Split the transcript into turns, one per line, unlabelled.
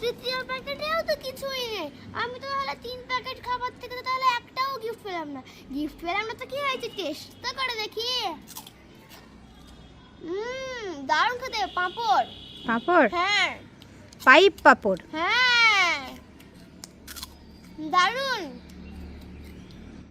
তৃতীয় প্যাকেটেও তো কিছুই নেই। আমি তো তাহলে তিন প্যাকেট খাবার থেকে তো তাহলে একটাও গিফট পেলাম না। গিফট পেলাম না তো কি হয়েছে? টেস্ট তো করে দেখি। হুম দারুণ খেতে পাঁপড়।
পাঁপড়?
হ্যাঁ।
পাইপ পাঁপড়?
হ্যাঁ। দারুণ।